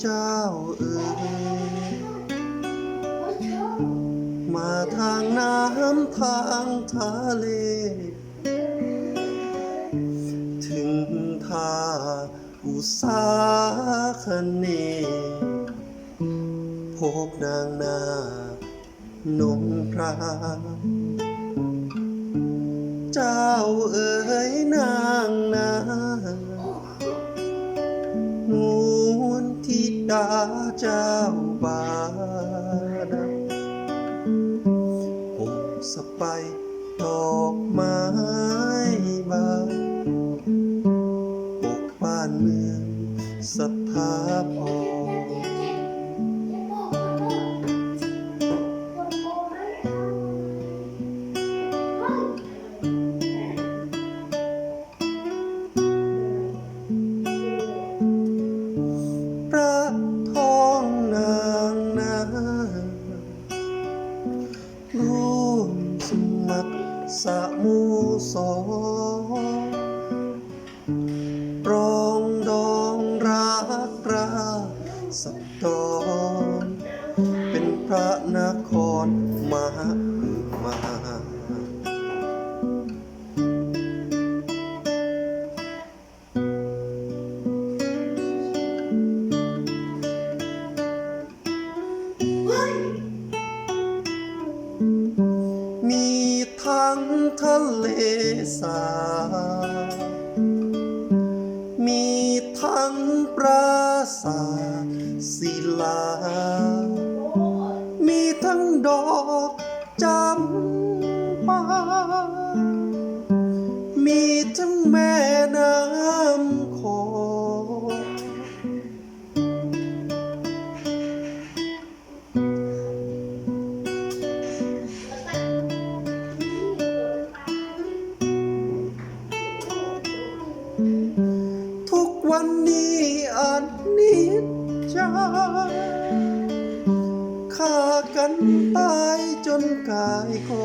เจ้าเอ๋ยมาทางน้ำทางทะเล ถึงท่าอุสาคเนพบนางนานงพรามเจ้าเอ๋ย ดาเจ้าบาดาผมสไปดอกไม้บานปกบ้านเมืองสถาพร สมุสรปรองดองรักราสักดอนเป็นพระนครมหามามี ทั้งทะเลสาบมีทั้งปราสาทศิลา มีทั้งดอกจำปามีทั้งแม่ วันนี้อันนิจจฆ่ากันตายจนกายคอ